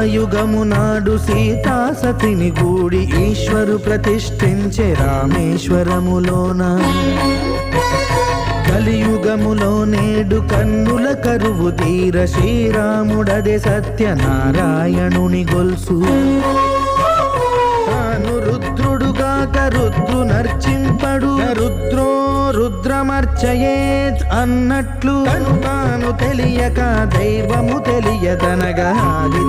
త్రేతాయుగము నాడు సీతాసతిని గూడి ఈశ్వరు ప్రతిష్ఠించే రామేశ్వరములోన. కలియుగములో నేడు కన్నుల కరువు తీర శ్రీరాముడదే సత్యనారాయణుని గొల్సు. తాను రుద్రుడుగాక రుద్రు నర్చింపడు. రుద్రో రుద్రమర్చయేత్ అన్నట్లు. తాను తెలియక దైవము తెలియదనగా ఆది